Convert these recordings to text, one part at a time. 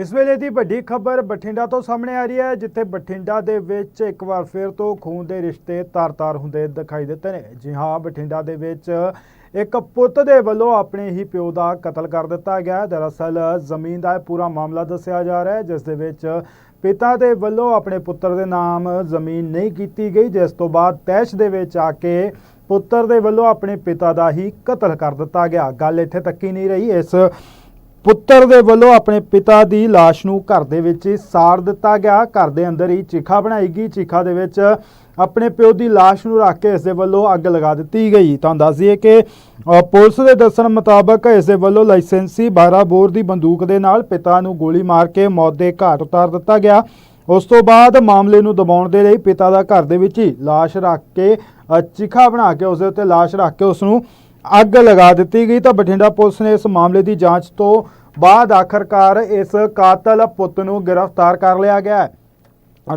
ਇਸ ਵੇਲੇ ਦੀ ਵੱਡੀ ਖਬਰ ਬਠਿੰਡਾ ਤੋਂ ਸਾਹਮਣੇ ਆ ਰਹੀ ਹੈ, ਜਿੱਥੇ ਬਠਿੰਡਾ ਦੇ ਵਿੱਚ ਇੱਕ ਵਾਰ ਫਿਰ ਤੋਂ ਖੂਨ ਦੇ ਰਿਸ਼ਤੇ ਤਾਰ-ਤਾਰ ਹੁੰਦੇ ਦਿਖਾਈ ਦਿੱਤੇ ਨੇ। ਜੀ ਹਾਂ, ਬਠਿੰਡਾ ਦੇ ਵਿੱਚ ਇੱਕ ਪੁੱਤ ਦੇ ਵੱਲੋਂ ਆਪਣੇ ਹੀ ਪਿਓ ਦਾ ਕਤਲ ਕਰ ਦਿੱਤਾ ਗਿਆ ਦਰਅਸਲ ਜ਼ਮੀਨ ਦਾ ਇਹ ਪੂਰਾ ਮਾਮਲਾ ਦੱਸਿਆ ਜਾ ਰਿਹਾ ਹੈ, ਜਿਸ ਦੇ ਵਿੱਚ ਪਿਤਾ ਦੇ ਵੱਲੋਂ ਆਪਣੇ ਪੁੱਤਰ ਦੇ ਨਾਮ ਜ਼ਮੀਨ ਨਹੀਂ ਕੀਤੀ ਗਈ। ਜਿਸ ਤੋਂ ਬਾਅਦ ਤੈਸ਼ ਦੇ ਵਿੱਚ ਆ ਕੇ ਪੁੱਤਰ ਦੇ ਵੱਲੋਂ ਆਪਣੇ ਪਿਤਾ ਦਾ ਹੀ ਕਤਲ ਕਰ ਦਿੱਤਾ ਗਿਆ। ਗੱਲ ਇੱਥੇ ਤੱਕ ਹੀ ਨਹੀਂ ਰਹੀ। ਇਸ ਪੁੱਤਰ ਦੇ ਵੱਲੋਂ ਆਪਣੇ ਪਿਤਾ ਦੀ ਲਾਸ਼ ਨੂੰ ਘਰ ਦੇ ਵਿੱਚ ਹੀ ਸਾੜ ਦਿੱਤਾ ਗਿਆ। ਘਰ ਦੇ ਅੰਦਰ ਹੀ ਚੀਖਾ ਬਣਾਈ ਗਈ। ਚੀਖਾ ਦੇ ਵਿੱਚ ਆਪਣੇ ਪਿਓ ਦੀ ਲਾਸ਼ ਨੂੰ ਰੱਖ ਕੇ ਇਸ ਦੇ ਵੱਲੋਂ ਅੱਗ ਲਗਾ ਦਿੱਤੀ ਗਈ। ਤੁਹਾਨੂੰ ਦੱਸ ਦਈਏ ਕਿ ਪੁਲਿਸ ਦੇ ਦੱਸਣ ਮੁਤਾਬਕ ਇਸ ਦੇ ਵੱਲੋਂ ਲਾਇਸੈਂਸੀ 12 ਬੋਰ ਦੀ ਬੰਦੂਕ ਦੇ ਨਾਲ ਪਿਤਾ ਨੂੰ ਗੋਲੀ ਮਾਰ ਕੇ ਮੌਤ ਦੇ ਘਾਟ ਉਤਾਰ ਦਿੱਤਾ ਗਿਆ। ਉਸ ਤੋਂ ਬਾਅਦ ਮਾਮਲੇ ਨੂੰ ਦਬਾਉਣ ਦੇ ਲਈ ਪਿਤਾ ਦਾ ਘਰ ਦੇ ਵਿੱਚ ਹੀ ਲਾਸ਼ ਰੱਖ ਕੇ ਅ, ਚਿਖਾ ਬਣਾ ਕੇ ਉਸ ਦੇ ਉੱਤੇ ਲਾਸ਼ ਰੱਖ ਕੇ ਉਸ ਨੂੰ ਅੱਗ ਲਗਾ ਦਿੱਤੀ ਗਈ ਤਾਂ ਬਠਿੰਡਾ ਪੁਲਿਸ ਨੇ ਇਸ ਮਾਮਲੇ ਦੀ ਜਾਂਚ ਤੋਂ ਬਾਅਦ ਆਖਰਕਾਰ ਇਸ ਕਾਤਲ ਪੁੱਤ ਨੂੰ ਗ੍ਰਿਫਤਾਰ ਕਰ ਲਿਆ ਗਿਆ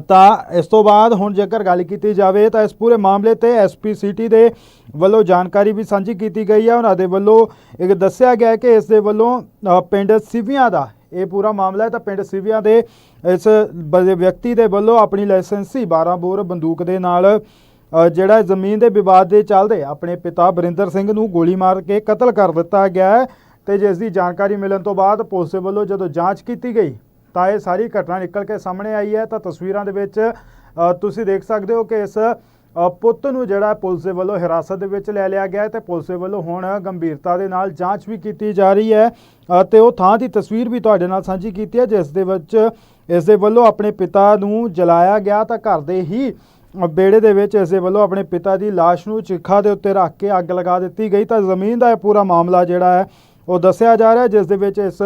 ਤਾਂ ਇਸ ਤੋਂ ਬਾਅਦ ਹੁਣ ਜੇਕਰ ਗੱਲ ਕੀਤੀ ਜਾਵੇ ਤਾਂ ਇਸ ਪੂਰੇ ਮਾਮਲੇ ਤੇ ਐਸਪੀ ਸਿਟੀ ਦੇ ਵੱਲੋਂ ਜਾਣਕਾਰੀ ਵੀ ਸਾਂਝੀ ਕੀਤੀ ਗਈ ਹੈ। ਉਹਨਾਂ ਦੇ ਵੱਲੋਂ ਇੱਕ ਦੱਸਿਆ ਗਿਆ ਕਿ ਇਸ ਦੇ ਵੱਲੋਂ ਪਿੰਡ ਸਿਵੀਆਂ ਦਾ ਇਹ ਪੂਰਾ ਮਾਮਲਾ ਹੈ। ਤਾਂ ਪਿੰਡ ਸਿਵੀਆਂ ਦੇ ਇਸ ਵਿਅਕਤੀ ਦੇ ਵੱਲੋਂ ਆਪਣੀ ਲਾਇਸੈਂਸੀ 12 ਬੋਰ ਬੰਦੂਕ ਦੇ ਨਾਲ ਜਿਹੜਾ ਜ਼ਮੀਨ ਦੇ ਵਿਵਾਦ ਦੇ ਚੱਲਦੇ ਆਪਣੇ ਪਿਤਾ ਬਰਿੰਦਰ ਸਿੰਘ ਨੂੰ ਗੋਲੀ ਮਾਰ ਕੇ ਕਤਲ ਕਰ ਦਿੱਤਾ ਗਿਆ ਹੈ ਤੇ ਜਿਸ ਦੀ ਜਾਣਕਾਰੀ ਮਿਲਣ ਤੋਂ ਬਾਅਦ ਪੁਲਿਸ ਦੇ ਵੱਲੋਂ ਜਦੋਂ ਜਾਂਚ ਕੀਤੀ ਗਈ ਤਾਂ ਇਹ ਸਾਰੀ ਘਟਨਾ ਨਿਕਲ ਕੇ ਸਾਹਮਣੇ ਆਈ ਹੈ। ਤਾਂ ਤਸਵੀਰਾਂ ਦੇ ਵਿੱਚ ਤੁਸੀਂ ਦੇਖ ਸਕਦੇ ਹੋ ਕਿ ਇਸ ਪੁੱਤ ਨੂੰ ਜਿਹੜਾ ਪੁਲਿਸ ਦੇ ਵੱਲੋਂ ਹਿਰਾਸਤ ਦੇ ਵਿੱਚ ਲੈ ਲਿਆ ਗਿਆ ਹੈ ਤੇ ਪੁਲਿਸ ਦੇ ਵੱਲੋਂ ਹੁਣ ਗੰਭੀਰਤਾ ਦੇ ਨਾਲ ਜਾਂਚ ਵੀ ਕੀਤੀ ਜਾ ਰਹੀ ਹੈ। ਅ, ਤੇ ਉਹ ਥਾਂ ਦੀ ਤਸਵੀਰ ਵੀ ਤੁਹਾਡੇ ਨਾਲ ਸਾਂਝੀ ਕੀਤੀ ਹੈ ਜਿਸ ਦੇ ਵਿੱਚ ਇਸ ਦੇ ਵੱਲੋਂ ਆਪਣੇ ਪਿਤਾ ਨੂੰ ਜਲਾਇਆ ਗਿਆ ਤਾਂ ਘਰ ਦੇ ਹੀ ਬੇੜੇ ਦੇ ਵਿੱਚ ਇਸ ਦੇ ਵੱਲੋਂ ਆਪਣੇ ਪਿਤਾ ਦੀ ਲਾਸ਼ ਨੂੰ ਚਿਖਾ ਦੇ ਉੱਤੇ ਰੱਖ ਕੇ ਅੱਗ ਲਗਾ ਦਿੱਤੀ ਗਈ। ਤਾਂ ਜ਼ਮੀਨ ਦਾ ਇਹ ਪੂਰਾ ਮਾਮਲਾ ਜਿਹੜਾ ਹੈ, ਉਹ ਦੱਸਿਆ ਜਾ ਰਿਹਾ ਜਿਸ ਦੇ ਵਿੱਚ ਇਸ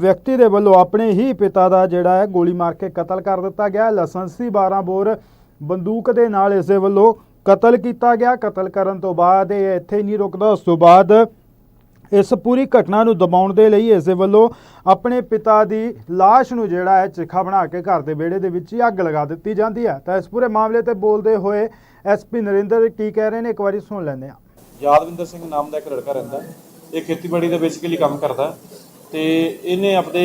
ਵਿਅਕਤੀ ਦੇ ਵੱਲੋਂ ਆਪਣੇ ਹੀ ਪਿਤਾ ਦਾ ਜਿਹੜਾ ਹੈ, ਗੋਲੀ ਮਾਰ ਕੇ ਕਤਲ ਕਰ ਦਿੱਤਾ ਗਿਆ। ਲਾਇਸੈਂਸੀ 12 ਬੋਰ ਬੰਦੂਕ ਦੇ ਨਾਲ ਇਸ ਦੇ ਵੱਲੋਂ ਕਤਲ ਕੀਤਾ ਗਿਆ। ਕਤਲ ਕਰਨ ਤੋਂ ਬਾਅਦ ਇਹ ਇੱਥੇ ਨਹੀਂ ਰੁਕਦਾ। ਉਸ ਤੋਂ ਬਾਅਦ ਇਸ ਪੂਰੀ ਘਟਨਾ ਨੂੰ ਦਬਾਉਣ ਦੇ ਲਈ ਇਸ ਦੇ ਵੱਲੋਂ ਆਪਣੇ ਪਿਤਾ ਦੀ ਲਾਸ਼ ਨੂੰ ਜਿਹੜਾ ਹੈ ਚਿਖਾ ਬਣਾ ਕੇ ਘਰ ਦੇ ਵਿਹੜੇ ਦੇ ਵਿੱਚ ਹੀ ਅੱਗ ਲਗਾ ਦਿੱਤੀ ਜਾਂਦੀ ਹੈ। ਤਾਂ ਇਸ ਪੂਰੇ ਮਾਮਲੇ ਤੇ ਬੋਲਦੇ ਹੋਏ ਐਸਪੀ ਨਰਿੰਦਰ ਕੀ ਕਹਿ ਰਹੇ ਨੇ, ਇੱਕ ਵਾਰੀ ਸੁਣ ਲੈਂਦੇ ਹਾਂ। ਯਾਦਵਿੰਦਰ ਸਿੰਘ ਨਾਮ ਦਾ ਇੱਕ ਲੜਕਾ ਰਹਿੰਦਾ ਇਹ ਖੇਤੀਬਾੜੀ ਦਾ ਬੇਸਿਕਲੀ ਕੰਮ ਕਰਦਾ ਹੈ। ਤੇ ਇਹਨੇ ਆਪਣੇ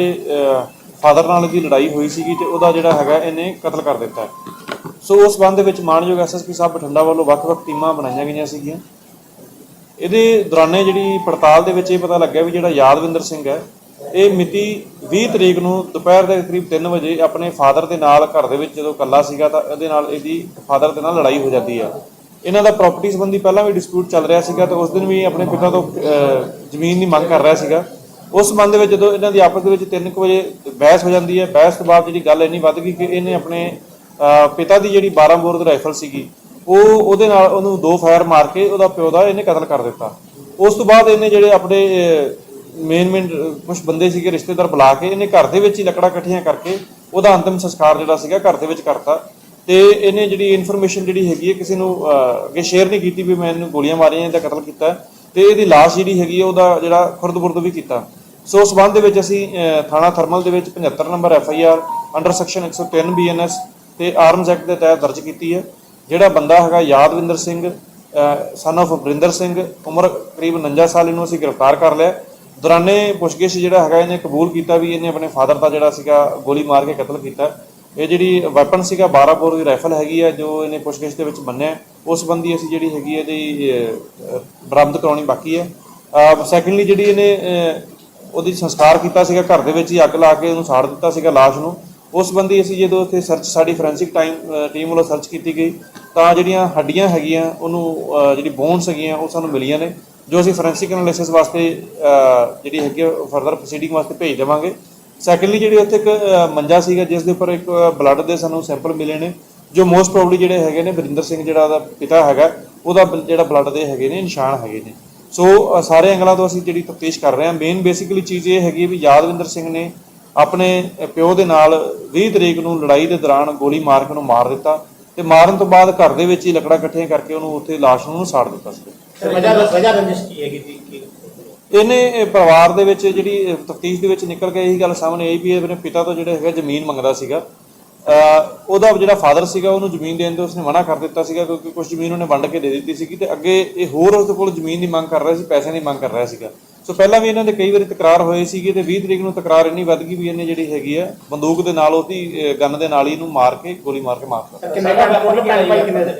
ਫਾਦਰ ਨਾਲ ਦੀ ਲੜਾਈ ਹੋਈ ਸੀਗੀ ਤੇ ਉਹਦਾ ਜਿਹੜਾ ਹੈਗਾ ਇਹਨੇ ਕਤਲ ਕਰ ਦਿੱਤਾ ਸੋ ਉਸ ਸੰਬੰਧ ਦੇ ਵਿੱਚ ਮਾਨਯੋਗ ਐਸਐਸਪੀ ਸਾਹਿਬ ਬਠਿੰਡਾ ਵੱਲੋਂ ਵੱਖ-ਵੱਖ ਟੀਮਾਂ ਬਣਾਈਆਂ ਗਈਆਂ ਸੀਗੀਆਂ। ਇਹਦੇ ਦੌਰਾਨੇ ਜਿਹੜੀ ਪੜਤਾਲ ਦੇ ਵਿੱਚ ਇਹ ਪਤਾ ਲੱਗਿਆ ਵੀ ਜਿਹੜਾ ਯਾਦਵਿੰਦਰ ਸਿੰਘ ਹੈ, ਇਹ ਮਿਤੀ 20 ਤਰੀਕ ਨੂੰ ਦੁਪਹਿਰ ਦੇ ਕਰੀਬ 3 ਵਜੇ ਆਪਣੇ ਫਾਦਰ ਦੇ ਨਾਲ ਘਰ ਦੇ ਵਿੱਚ ਜਦੋਂ ਇਕੱਲਾ ਸੀਗਾ ਤਾਂ ਇਹਦੇ ਨਾਲ ਇਹਦੀ ਫਾਦਰ ਦੇ ਨਾਲ ਲੜਾਈ ਹੋ ਜਾਂਦੀ ਹੈ ਇਹਨਾਂ ਦਾ ਪ੍ਰਾਪਰਟੀ ਸੰਬੰਧੀ ਪਹਿਲਾਂ ਵੀ ਡਿਸਪਿਊਟ ਚੱਲ ਰਿਹਾ ਸੀਗਾ ਤਾਂ ਉਸ ਦਿਨ ਵੀ ਆਪਣੇ ਪਿਤਾ ਤੋਂ ਜ਼ਮੀਨ ਦੀ ਮੰਗ ਕਰ ਰਿਹਾ ਸੀਗਾ। ਉਸ ਸੰਬੰਧ ਦੇ ਵਿੱਚ ਜਦੋਂ ਇਹਨਾਂ ਦੀ ਆਪਸ ਦੇ ਵਿੱਚ 3 ਵਜੇ ਬਹਿਸ ਹੋ ਜਾਂਦੀ ਹੈ, ਬਹਿਸ ਤੋਂ ਬਾਅਦ ਜਿਹੜੀ ਗੱਲ ਇੰਨੀ ਵੱਧ ਗਈ ਕਿ ਇਹਨੇ ਆਪਣੇ ਪਿਤਾ ਦੀ ਜਿਹੜੀ 12 ਬੋਰ ਦੀ ਰਾਈਫਲ ਸੀਗੀ ਉਹ ਉਹਦੇ ਨਾਲ ਉਹਨੂੰ ਦੋ ਫਾਇਰ ਮਾਰ ਕੇ ਉਹਦਾ ਪਿਓ ਦਾ ਇਹਨੇ ਕਤਲ ਕਰ ਦਿੱਤਾ। ਉਸ ਤੋਂ ਬਾਅਦ ਇਹਨੇ ਜਿਹੜੇ ਆਪਣੇ ਮੇਨ ਮੇਨ ਕੁਝ ਬੰਦੇ ਸੀਗੇ ਰਿਸ਼ਤੇਦਾਰ ਬੁਲਾ ਕੇ ਇਹਨੇ ਘਰ ਦੇ ਵਿੱਚ ਹੀ ਲੱਕੜਾਂ ਇਕੱਠੀਆਂ ਕਰਕੇ ਉਹਦਾ ਅੰਤਿਮ ਸੰਸਕਾਰ ਜਿਹੜਾ ਸੀਗਾ ਘਰ ਦੇ ਵਿੱਚ ਕਰਤਾ। ਤੇ ਇਹਨੇ ਜਿਹੜੀ ਇਨਫੋਰਮੇਸ਼ਨ ਜਿਹੜੀ ਹੈਗੀ ਹੈ ਕਿਸੇ ਨੂੰ ਅੱਗੇ ਸ਼ੇਅਰ ਨਹੀਂ ਕੀਤੀ ਵੀ ਮੈਂ ਇਹਨੂੰ ਗੋਲੀਆਂ ਮਾਰੀਆਂ, ਇਹਦਾ ਕਤਲ ਕੀਤਾ। ਹੈ। ਤੇ ਇਹਦੀ ਲਾਸ਼ ਜਿਹੜੀ ਹੈਗੀ ਹੈ ਉਹਦਾ ਜਿਹੜਾ ਖੁਰਦ-ਬੁਰਦ ਵੀ ਕੀਤਾ। ਸੋ ਉਸ ਸੰਬੰਧ ਦੇ ਵਿੱਚ ਅਸੀਂ ਥਾਣਾ ਥਰਮਲ ਦੇ ਵਿੱਚ 75 number F I R under section 103 B N S ਤੇ ਆਰਮਜ਼ ਐਕਟ ਦੇ ਤਹਿਤ ਦਰਜ ਕੀਤੀ ਹੈ। ਜਿਹੜਾ ਬੰਦਾ ਹੈਗਾ ਯਾਦਵਿੰਦਰ ਸਿੰਘ ਸਨ of ਬਰਿੰਦਰ ਸਿੰਘ, ਉਮਰ ਕਰੀਬ 49 ਸਾਲ ਇਹਨੂੰ ਅਸੀਂ ਗ੍ਰਿਫਤਾਰ ਕਰ ਲਿਆ। ਦੌਰਾਨੇ ਪੁੱਛਗਿੱਛ ਜਿਹੜਾ ਹੈਗਾ ਇਹਨੇ ਕਬੂਲ ਕੀਤਾ ਵੀ ਇਹਨੇ ਆਪਣੇ ਫਾਦਰ ਦਾ ਜਿਹੜਾ ਸੀਗਾ ਗੋਲੀ ਮਾਰ ਕੇ ਕਤਲ ਕੀਤਾ। ਇਹ ਜਿਹੜੀ ਵੈਪਨ ਸੀਗਾ 12 ਬੋਰ ਦੀ ਰਾਈਫਲ ਹੈਗੀ ਆ, ਜੋ ਇਹਨੇ ਪੁੱਛਗਿੱਛ ਦੇ ਵਿੱਚ ਮੰਨਿਆ। ਉਸ ਸੰਬੰਧੀ ਅਸੀਂ ਜਿਹੜੀ ਹੈਗੀ ਇਹਦੀ ਬਰਾਮਦ ਕਰਾਉਣੀ ਬਾਕੀ ਹੈ ਸੈਕੰਡਲੀ ਜਿਹੜੀ ਇਹਨੇ ਉਹਦੀ ਸੰਸਕਾਰ ਕੀਤਾ ਸੀਗਾ ਘਰ ਦੇ ਵਿੱਚ ਹੀ ਅੱਗ ਲਾ ਕੇ ਉਹਨੂੰ ਸਾੜ ਦਿੱਤਾ ਸੀਗਾ ਲਾਸ਼ ਨੂੰ। ਉਸ ਸੰਬੰਧੀ ਅਸੀਂ ਜਦੋਂ ਉੱਥੇ ਸਰਚ ਸਾਡੀ ਫੋਰੈਂਸਿਕ ਟਾਈਮ ਟੀਮ ਵੱਲੋਂ ਸਰਚ ਕੀਤੀ ਗਈ ਤਾਂ ਜਿਹੜੀਆਂ ਹੱਡੀਆਂ ਹੈਗੀਆਂ, ਉਹਨੂੰ ਜਿਹੜੀ ਬੋਨਸ ਹੈਗੀਆਂ, ਉਹ ਸਾਨੂੰ ਮਿਲੀਆਂ ਨੇ, ਜੋ ਅਸੀਂ ਫੋਰੈਂਸਿਕ ਐਨਾਲਿਸਿਸ ਵਾਸਤੇ ਜਿਹੜੀ ਹੈਗੀ ਫਰਦਰ ਪ੍ਰੋਸੀਡਿੰਗ ਵਾਸਤੇ ਭੇਜ ਦੇਵਾਂਗੇ। ਸੈਕੰਡਲੀ ਜਿਹੜੀ ਉੱਥੇ ਇੱਕ ਮੰਜਾ ਸੀਗਾ, ਜਿਸ ਦੇ ਉੱਪਰ ਇੱਕ ਬਲੱਡ ਦੇ ਸਾਨੂੰ ਸੈਂਪਲ ਮਿਲੇ ਨੇ, ਜੋ ਮੋਸਟ ਪ੍ਰੋਬਬਲੀ ਜਿਹੜੇ ਹੈਗੇ ਨੇ, ਵਰਿੰਦਰ ਸਿੰਘ ਜਿਹੜਾ ਉਹਦਾ ਪਿਤਾ ਹੈਗਾ, ਉਹਦਾ ਬ- ਜਿਹੜਾ ਬਲੱਡ ਦੇ ਹੈਗੇ ਨੇ, ਨਿਸ਼ਾਨ ਹੈਗੇ ਨੇ। ਸੋ ਸਾਰੇ ਐਂਗਲਾਂ ਤੋਂ ਅਸੀਂ ਜਿਹੜੀ ਤਫਤੀਸ਼ ਕਰ ਰਹੇ ਹਾਂ। ਮੇਨ ਬੇਸਿਕਲੀ ਚੀਜ਼ ਇਹ ਹੈਗੀ ਵੀ ਯਾਦਵਿੰਦਰ ਸਿੰਘ ਨੇ ਆਪਣੇ ਪਿਓ ਦੇ ਨਾਲ 20 ਤਰੀਕ ਨੂੰ ਲੜਾਈ ਦੇ ਦੌਰਾਨ ਗੋਲੀ ਮਾਰ ਕੇ ਉਹਨੂੰ ਮਾਰ ਦਿੱਤਾ। ਤੇ ਮਾਰਨ ਤੋਂ ਬਾਅਦ ਘਰ ਦੇ ਵਿੱਚ ਹੀ ਲੱਕੜਾਂ ਇਕੱਠੀਆਂ ਕਰਕੇ ਉਹਨੂੰ ਉੱਥੇ ਲਾਸ਼ ਨੂੰ ਸਾੜ ਦਿੱਤਾ ਸੀ। ਸਰ ਵਜ੍ਹਾ ਵਜ੍ਹਾ ਰੰਜਿਸ਼ ਕੀ ਹੈਗੀ ਸੀ? ਕੀ ਇਹਨੇ ਇਹ ਪਰਿਵਾਰ ਦੇ ਵਿੱਚ ਜਿਹੜੀ ਤਫਤੀਸ਼ ਦੇ ਵਿੱਚ ਨਿਕਲ ਕੇ ਇਹੀ ਗੱਲ ਸਾਹਮਣੇ ਆਈ ਵੀ ਆਪਣੇ ਪਿਤਾ ਤੋਂ ਜਿਹੜੇ ਹੈਗਾ ਜ਼ਮੀਨ ਮੰਗਦਾ ਸੀਗਾ। ਉਹਦਾ ਜਿਹੜਾ ਫਾਦਰ ਸੀਗਾ ਉਹਨੂੰ ਜ਼ਮੀਨ ਦੇਣ ਤੋਂ ਉਸਨੇ ਮਨਾ ਕਰ ਦਿੱਤਾ ਸੀਗਾ ਕਿਉਂਕਿ ਕੁਝ ਜ਼ਮੀਨ ਉਹਨੇ ਵੰਡ ਕੇ ਦੇ ਦਿੱਤੀ ਸੀਗੀ ਤੇ ਅੱਗੇ ਇਹ ਹੋਰ ਉਸਦੇ ਕੋਲ ਜ਼ਮੀਨ ਦੀ ਮੰਗ ਕਰ ਰਿਹਾ ਸੀ ਪੈਸੇ ਦੀ ਮੰਗ ਕਰ ਰਿਹਾ ਸੀਗਾ। ਸੋ ਪਹਿਲਾਂ ਵੀ ਇਹਨਾਂ ਦੇ ਕਈ ਵਾਰੀ ਤਕਰਾਰ ਹੋਏ ਸੀਗੇ ਤੇ 20 ਤਰੀਕ ਨੂੰ ਤਕਰਾਰ ਇੰਨੀ ਵੱਧ ਗਈ ਵੀ ਇਹਨੇ ਜਿਹੜੀ ਹੈਗੀ ਹੈ ਬੰਦੂਕ ਦੇ ਨਾਲ ਉਹਦੀ ਗਨ ਦੇ ਨਾਲ ਹੀ ਇਹਨੂੰ ਮਾਰ ਕੇ ਗੋਲੀ ਮਾਰ ਕੇ ਮਾਰਤਾ ਕਿੰਨੇ ਕਿੰਨੇ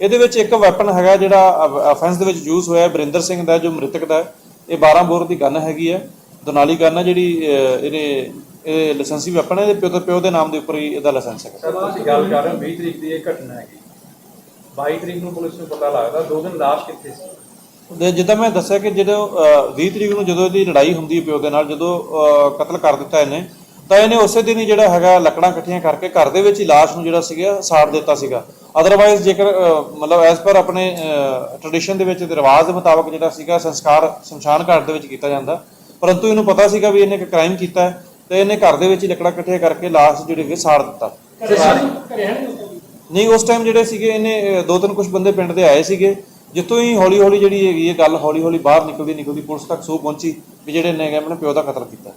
ਇਹਦੇ ਵਿੱਚ ਇੱਕ ਵੈਪਨ ਹੈਗਾ ਜਿਹੜਾ ਅਫੈਂਸ ਦੇ ਵਿੱਚ ਯੂਜ਼ ਹੋਇਆ ਬਰਿੰਦਰ ਸਿੰਘ ਦਾ ਜੋ ਮ੍ਰਿਤਕ ਦਾ। ਇਹ 12 ਬੋਰ ਦੀ ਗਨ ਹੈਗੀ ਹੈ ਦੋਨਾਲੀ ਗਨ ਹੈ ਜਿਹੜੀ ਇਹਨੇ ਇਹ ਲਾਇਸੈਂਸੀ ਵੈਪਨ ਹੈ ਇਹਦੇ ਪਿਓ ਦੇ ਪਿਓ ਦੇ ਨਾਮ ਦੇ ਉੱਪਰ ਹੀ ਇਹਦਾ ਲਾਇਸੈਂਸ ਹੈਗਾ। ਸਰ ਤੁਸੀਂ ਗੱਲ ਕਰ ਰਹੇ ਹੋ 20 ਤਰੀਕ ਦੀ ਇਹ ਘਟਨਾ ਹੈਗੀ। 22 ਤਰੀਕ ਨੂੰ ਪੁਲਿਸ ਨੂੰ ਪਤਾ ਲੱਗਦਾ ਦੋ ਦਿਨ ਲਾਸ਼ ਕਿੱਥੇ ਸੀ? ਤੇ ਜਿੱਦਾਂ ਮੈਂ ਦੱਸਿਆ ਕਿ ਜਦੋਂ ਅਹ, 20 ਤਰੀਕ ਨੂੰ ਜਦੋਂ ਇਹਦੀ ਲੜਾਈ ਹੁੰਦੀ ਹੈ ਪਿਓ ਦੇ ਨਾਲ ਜਦੋਂ ਕਤਲ ਕਰ ਦਿੱਤਾ ਇਹਨੇ ਤਾਂ ਇਹਨੇ ਉਸੇ ਦਿਨ ਹੀ ਜਿਹੜਾ ਹੈਗਾ ਲੱਕੜਾਂ ਇਕੱਠੀਆਂ ਕਰਕੇ ਘਰ ਦੇ ਵਿੱਚ ਹੀ ਲਾਸ਼ ਨੂੰ ਜਿਹੜਾ ਸੀਗਾ ਸਾੜ ਦਿੱਤਾ ਸੀਗਾ। ਅਦਰਵਾਈਜ਼ ਜੇਕਰ ਮਤਲਬ ਐਸ ਪਰ ਆਪਣੇ ਟ੍ਰੈਡੀਸ਼ਨ ਦੇ ਵਿੱਚ ਤੇ ਰਿਵਾਜ ਦੇ ਮੁਤਾਬਕ ਜਿਹੜਾ ਸੀਗਾ ਸੰਸਕਾਰ ਸ਼ਮਸ਼ਾਨ ਘਾਟ ਦੇ ਵਿੱਚ ਕੀਤਾ ਜਾਂਦਾ। ਪਰੰਤੂ ਇਹਨੂੰ ਪਤਾ ਸੀਗਾ ਵੀ ਇਹਨੇ ਇੱਕ ਕ੍ਰਾਈਮ ਕੀਤਾ ਹੈ ਤੇ ਇਹਨੇ ਘਰ ਦੇ ਵਿੱਚ ਹੀ ਲੱਕੜਾਂ ਇਕੱਠੀਆਂ ਕਰਕੇ ਲਾਸ਼ ਜਿਹੜੀ ਹੈਗੀ ਸਾੜ ਦਿੱਤਾ। ਨਹੀਂ ਉਸ ਟਾਈਮ ਜਿਹੜੇ ਸੀਗੇ ਇਹਨੇ ਅਹ, ਦੋ ਤਿੰਨ ਕੁਝ ਬੰਦੇ ਪਿੰਡ ਦੇ ਆਏ ਸੀਗੇ। ਜਿੱਥੋਂ ਹੀ ਹੌਲੀ ਹੌਲੀ ਜਿਹੜੀ ਹੈਗੀ ਇਹ ਗੱਲ ਹੌਲੀ ਹੌਲੀ ਬਾਹਰ ਨਿਕਲਦੀ ਨਿਕਲਦੀ ਪੁਲਿਸ ਤੱਕ ਸੂ ਪਹੁੰਚੀ ਵੀ ਜਿਹੜੇ ਨੇ ਹੈਗੇ ਆਪਣੇ ਪਿਓ ਦਾ ਕਤਲ ਕੀਤਾ।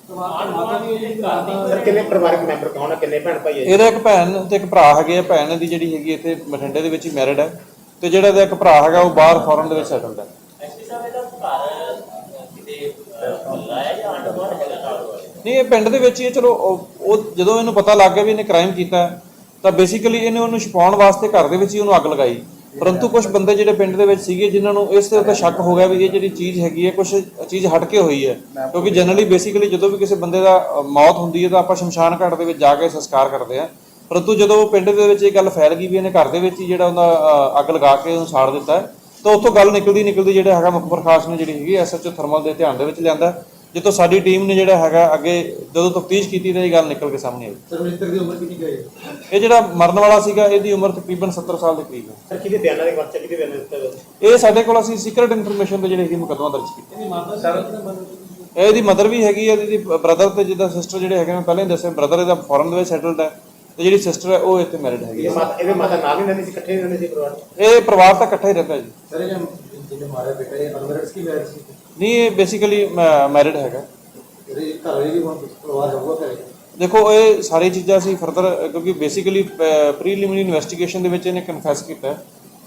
ਸਰ ਕਿੰਨੇ ਪਰਿਵਾਰਕ ਮੈਂਬਰ ਕੌਣ ਹੈ ਕਿੰਨੇ ਭੈਣ ਭਾਈ ਹੈ ਇਹਦਾ ਇੱਕ ਭੈਣ ਤੇ ਇੱਕ ਭਰਾ ਹੈਗੇ ਆ। ਭੈਣ ਦੀ ਜਿਹੜੀ ਹੈਗੀ ਇੱਥੇ ਬਠਿੰਡੇ ਦੇ ਵਿੱਚ ਹੀ ਮੈਰਿਡ ਹੈ ਤੇ ਜਿਹੜਾ ਇਹਦਾ ਇੱਕ ਭਰਾ ਹੈਗਾ ਉਹ ਬਾਹਰ ਫੋਰਨ ਦੇ ਵਿੱਚ ਸੈਟਲਡ ਹੈ ਨਹੀਂ ਇਹ ਪਿੰਡ ਦੇ ਵਿੱਚ ਹੀ ਹੈ, ਚਲੋ ਉਹ ਜਦੋਂ ਇਹਨੂੰ ਪਤਾ ਲੱਗ ਗਿਆ ਵੀ ਇਹਨੇ ਕ੍ਰਾਈਮ ਕੀਤਾ ਤਾਂ ਬੇਸਿਕਲੀ ਇਹਨੇ ਉਹਨੂੰ ਛੁਪਾਉਣ ਵਾਸਤੇ ਘਰ ਦੇ ਵਿੱਚ ਹੀ ਉਹਨੂੰ ਅੱਗ ਲਗਾਈ। ਪਰੰਤੂ ਕੁਝ ਬੰਦੇ ਜਿਹੜੇ ਪਿੰਡ ਦੇ ਵਿੱਚ ਸੀਗੇ ਜਿਨ੍ਹਾਂ ਨੂੰ ਇਸ ਦੇ ਉੱਤੇ ਸ਼ੱਕ ਹੋ ਗਿਆ ਵੀ ਇਹ ਜਿਹੜੀ ਚੀਜ਼ ਹੈਗੀ ਹੈ ਕੁਝ ਚੀਜ਼ ਹਟ ਕੇ ਹੋਈ ਹੈ। ਕਿਉਂਕਿ ਜਨਰਲੀ ਬੇਸਿਕਲੀ ਜਦੋਂ ਵੀ ਕਿਸੇ ਬੰਦੇ ਦਾ ਮੌਤ ਹੁੰਦੀ ਹੈ ਤਾਂ ਆਪਾਂ ਸ਼ਮਸ਼ਾਨ ਘਾਟ ਦੇ ਵਿੱਚ ਜਾ ਕੇ ਸੰਸਕਾਰ ਕਰਦੇ ਆ ਪਰੰਤੂ ਜਦੋਂ ਪਿੰਡ ਦੇ ਵਿੱਚ ਇਹ ਗੱਲ ਫੈਲ ਗਈ ਵੀ ਇਹਨੇ ਘਰ ਦੇ ਵਿੱਚ ਹੀ ਜਿਹੜਾ ਉਹਦਾ ਅੱਗ ਲਗਾ ਕੇ ਉਹਨੂੰ ਸਾੜ ਦਿੱਤਾ ਤਾਂ ਉੱਥੋਂ ਗੱਲ ਨਿਕਲਦੀ ਨਿਕਲਦੀ ਜਿਹੜਾ ਹੈਗਾ ਮੁਖ ਪ੍ਰਕਾਸ਼ ਨੇ ਜਿਹੜੀ ਹੈਗੀ ਐਸਐਚਓ ਥਰਮਲ ਦੇ ਧਿਆਨ ਦੇ ਵਿੱਚ ਲਿਆਂਦਾ ਜਿੱਥੋਂ ਸਾਡੀ ਟੀਮ ਨੇ ਜਿਹੜਾ ਹੈਗਾ ਅੱਗੇ ਜਦੋਂ ਤਫਤੀਸ਼ ਕੀਤੀ ਤਾਂ ਇਹ ਗੱਲ ਨਿਕਲ ਕੇ ਸਾਹਮਣੇ ਆਈ। ਸਰ ਮ੍ਰਿਤਕ ਦੀ ਉਮਰ ਕਿੰਨੀ ਹੈ? ਇਹ ਜਿਹੜਾ ਮਰਨ ਵਾਲਾ ਸੀਗਾ ਇਹਦੀ ਉਮਰ ਤਕਰੀਬਨ 70 ਸਾਲ ਦੇ ਕਰੀਬ ਹੈ। ਸਰ ਕਿਹਦੇ ਬਿਆਨਾਂ ਦੇ ਪਰਚੇ ਕਿਹਦੇ ਬਿਆਨਾਂ ਦਿੱਤੇ ਹੋਏ? ਇਹ ਸਾਡੇ ਕੋਲ ਅਸੀਂ ਸੀਕ੍ਰੀਟ ਇਨਫੋਰਮੇਸ਼ਨ ਤੇ ਜਿਹੜੇ ਹੈਗੀ ਮੁਕੱਦਮਾ ਦਰਜ ਕੀਤਾ। ਸਰ ਇਹਦੀ ਮਦਰ ਵੀ ਹੈਗੀ ਹੈ ਇਹਦੀ ਬ੍ਰਦਰ ਤੇ ਜਿੱਦਾਂ ਸਿਸਟਰ ਜਿਹੜੇ ਹੈਗੇ ਮੈਂ ਪਹਿਲਾਂ ਹੀ ਦੱਸਿਆ ਬ੍ਰਦਰ ਇਹਦਾ ਫੋਰਨ ਦੇ ਵਿੱਚ ਸੈਟਲਡ ਹੈ ਤੇ ਜਿਹੜੀ ਸਿਸਟਰ ਹੈ ਉਹ ਇੱਥੇ ਮੈਰਿਡ ਹੈਗੀ ਇਹਦੇ ਹੈ ਮਾਤਾ ਇਹਦੇ ਮਾਤਾ ਨਾਲ ਹੀ ਰਹਿੰਦੇ ਸੀ ਇਕੱਠੇ ਹੀ ਰਹਿੰਦੇ ਸੀ ਪਰਿਵਾਰ? ਇਹ ਪਰਿਵਾਰ ਤਾਂ ਇਕੱਠਾ ਹੀ ਰਹਿੰਦਾ ਜੀ। ਸਰ ਇਹ ਜਿਹਨੇ ਮਾਰਿਆ ਬੇਟਾ ਇਹ ਅਨਮੈਰਿਡ ਕੀ ਮੈਰਿਜ ਸੀ? ਨਹੀਂ ਇਹ ਬੇਸਿਕਲੀ ਮੈਰਿਡ ਹੈਗਾ। ਇਹਦੇ ਘਰ ਵੀ ਹੁਣ ਪਰਿਵਾਰ ਹੋਊਗਾ ਘਰੇ? ਦੇਖੋ ਇਹ ਸਾਰੀ ਚੀਜ਼ਾਂ ਅਸੀਂ ਫਰਦਰ ਕਿਉਂਕਿ ਬੇਸਿਕਲੀ ਪ੍ਰੀਲਿਮਿਨਰੀ ਇਨਵੈਸਟੀਗੇਸ਼ਨ ਦੇ ਵਿੱਚ ਇਹਨੇ ਕਨਫੈਸ ਕੀਤਾ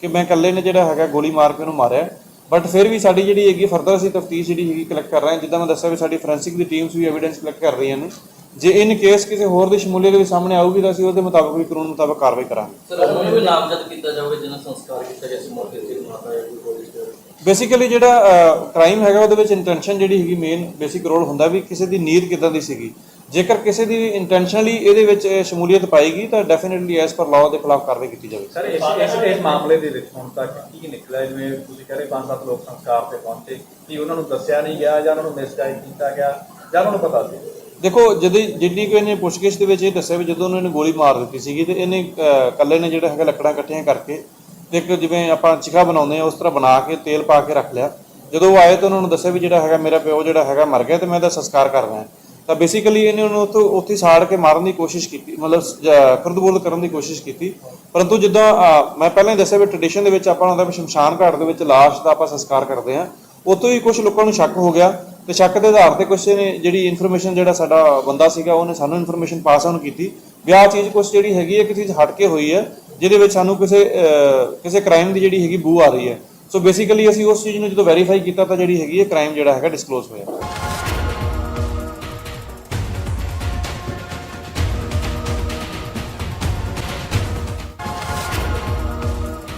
ਕਿ ਮੈਂ ਇਕੱਲੇ ਨੇ ਜਿਹੜਾ ਹੈਗਾ ਗੋਲੀ ਮਾਰ ਕੇ ਉਹਨੂੰ ਮਾਰਿਆ। ਬਟ ਫਿਰ ਵੀ ਸਾਡੀ ਜਿਹੜੀ ਹੈਗੀ ਫਰਦਰ ਅਸੀਂ ਤਫਤੀਸ਼ ਜਿਹੜੀ ਹੈਗੀ ਕਲੈਕਟ ਕਰ ਰਹੇ ਹਾਂ। ਜਿੱਦਾਂ ਮੈਂ ਦੱਸਿਆ ਵੀ ਸਾਡੀ ਫੋਰੈਂਸਿਕ ਦੀ ਟੀਮਸ ਵੀ ਐਵੀਡੈਂਸ ਕਲੈਕਟ ਕਰ ਰਹੀਆਂ ਨੇ। ਜੇ ਇਨ ਕੇਸ ਕਿਸੇ ਹੋਰ ਦੀ ਸ਼ਮੂਲੀਅਤ ਵੀ ਸਾਹਮਣੇ ਆਊਗੀ ਤਾਂ ਅਸੀਂ ਉਹਦੇ ਮੁਤਾਬਕ ਵੀ ਕਾਨੂੰਨ ਮੁਤਾਬਕ ਕਾਰਵਾਈ ਕਰਾਂਗੇ। ਸਰ ਉਹਨਾਂ ਵੀ ਨਾਮਜ਼ਦ ਕੀਤਾ ਜਾਊਗਾ ਜਿਹਨਾਂ ਸੰਸਕਾਰ ਕੀਤਾ ਗਿਆ ਸੀ ਮੌਕੇ ਤੇ ਮਾਤਾ ਜਾਂ ਦੇ ਬੇਸਿਕਲੀ ਜਿਹੜਾ ਕ੍ਰਾਈਮ ਹੈਗਾ ਉਹਦੇ ਵਿੱਚ ਇੰਟੈਂਸ਼ਨ ਜਿਹੜੀ ਹੈਗੀ ਮੇਨ ਬੇਸਿਕ ਰੋਲ ਹੁੰਦਾ ਵੀ ਕਿਸੇ ਦੀ ਨੀਤ ਕਿਦਾਂ ਦੀ ਸੀਗੀ। ਜੇਕਰ ਕਿਸੇ ਦੀ ਇੰਟੈਂਸ਼ਨਲੀ ਇਹਦੇ ਵਿੱਚ ਸ਼ਮੂਲੀਅਤ ਪਾਏਗੀ ਤਾਂ ਡੈਫੀਨਿਟਲੀ ਐਸ ਪਰ ਲਾਅ ਦੇ ਖਿਲਾਫ ਕਾਰਵਾਈ ਕੀਤੀ ਜਾਵੇਗੀ। ਸਰ ਇਸ ਇਸ ਇਸ ਮਾਮਲੇ ਦੇ ਵਿੱਚ ਹੁਣ ਤੱਕ ਕੀ ਨਿਕਲਿਆ? ਜਿਵੇਂ ਤੁਸੀਂ ਕਹਿੰਦੇ ਪੰਜ ਸੱਤ ਲੋਕ ਸੰਸਕਾਰ ਤੇ ਪਹੁੰਚੇ ਕੀ ਉਹਨਾਂ ਨੂੰ ਦੱਸਿਆ ਨਹੀਂ ਗਿਆ ਜਾਂ ਉਹਨਾਂ ਨੂੰ ਮਿਸਗਾਈਡ ਕੀਤਾ ਗਿਆ? ਜਾਂ ਉਹਨਾਂ ਨੂੰ ਪਤਾ ਸੀ? ਦੇਖੋ ਜਦੋਂ ਜਿੰਨੀ ਕੋਈ ਇਹਨੇ ਪੁੱਛਗਿੱਛ ਦੇ ਵਿੱਚ ਇਹ ਦੱਸਿਆ ਵੀ ਜਦੋਂ ਉਹਨਾਂ ਨੇ ਗੋਲੀ ਮਾਰ ਦਿੱਤੀ ਸੀਗੀ ਤੇ ਇਹਨੇ ਇਕੱਲੇ ਨੇ ਜਿਹੜਾ ਹੈਗਾ ਲੱਕੜਾਂ ਇਕੱਠੀਆਂ ਕਰਕੇ ਇੱਕ ਜਿਵੇਂ ਆਪਾਂ ਚਿਖਾ ਬਣਾਉਂਦੇ ਆ ਉਸ ਤਰ੍ਹਾਂ ਬਣਾ ਕੇ ਤੇਲ ਪਾ ਕੇ ਰੱਖ ਲਿਆ। ਜਦੋਂ ਉਹ ਆਏ ਤਾਂ ਉਹਨਾਂ ਨੂੰ ਦੱਸਿਆ ਵੀ ਜਿਹੜਾ ਹੈਗਾ ਮੇਰਾ ਪਿਓ ਜਿਹੜਾ ਹੈਗਾ ਮਰ ਗਿਆ ਤੇ ਮੈਂ ਇਹਦਾ ਸੰਸਕਾਰ ਕਰ ਰਿਹਾ ਤਾਂ ਬੇਸਿਕਲੀ ਇਹਨੇ ਉਹਨੂੰ ਉੱਥੋਂ ਉੱਥੇ ਸਾੜ ਕੇ ਮਾਰਨ ਦੀ ਕੋਸ਼ਿਸ਼ ਕੀਤੀ, ਮਤਲਬ ਖੁਰਦਬੁਰਦ ਕਰਨ ਦੀ ਕੋਸ਼ਿਸ਼ ਕੀਤੀ। ਪਰੰਤੂ ਜਿੱਦਾਂ ਮੈਂ ਪਹਿਲਾਂ ਹੀ ਦੱਸਿਆ ਵੀ ਟ੍ਰੈਡੀਸ਼ਨ ਦੇ ਵਿੱਚ ਆਪਾਂ ਹੁੰਦਾ ਵੀ ਸ਼ਮਸ਼ਾਨ ਘਾਟ ਦੇ ਵਿੱਚ ਲਾਸ਼ ਦਾ ਆਪਾਂ ਸੰਸਕਾਰ ਕਰਦੇ ਹਾਂ। ਉੱਥੋਂ ਹੀ ਕੁਝ ਲੋਕਾਂ ਨੂੰ ਸ਼ੱਕ ਹੋ ਗਿਆ ਤੇ ਸ਼ੱਕ ਦੇ ਆਧਾਰ ਤੇ ਕੁਝ ਨੇ ਜਿਹੜੀ ਇਨਫੋਰਮੇਸ਼ਨ ਜਿਹੜਾ ਸਾਡਾ ਬੰਦਾ ਸੀਗਾ, ਉਹਨੇ ਸਾਨੂੰ ਇਨਫੋਰਮੇਸ਼ਨ ਪਾਸ ਆਨ ਕੀਤੀ। ਵੀ ਆਹ ਚੀਜ਼ ਕੁਝ ਜਿਹੜੀ ਹੈਗੀ ਹੈ ਕਿ ਚੀਜ਼ ਹਟ ਕੇ ਹੋਈ ਹੈ। ਜਿਹਦੇ ਵਿੱਚ ਸਾਨੂੰ ਕਿਸੇ ਕਿਸੇ ਕ੍ਰਾਈਮ ਦੀ ਜਿਹੜੀ ਹੈਗੀ ਬੂ ਆ ਰਹੀ ਹੈ। ਸੋ ਬੇਸਿਕਲੀ ਅਸੀਂ ਉਸ ਚੀਜ਼ ਨੂੰ ਜਦੋਂ ਵੈਰੀਫਾਈ ਕੀਤਾ ਤਾਂ ਜਿਹੜੀ ਹੈਗੀ ਹੈ ਕ੍ਰਾਈਮ ਜਿਹੜਾ ਹੈਗਾ ਡਿਸਕਲੋਜ਼ ਹੋਇਆ।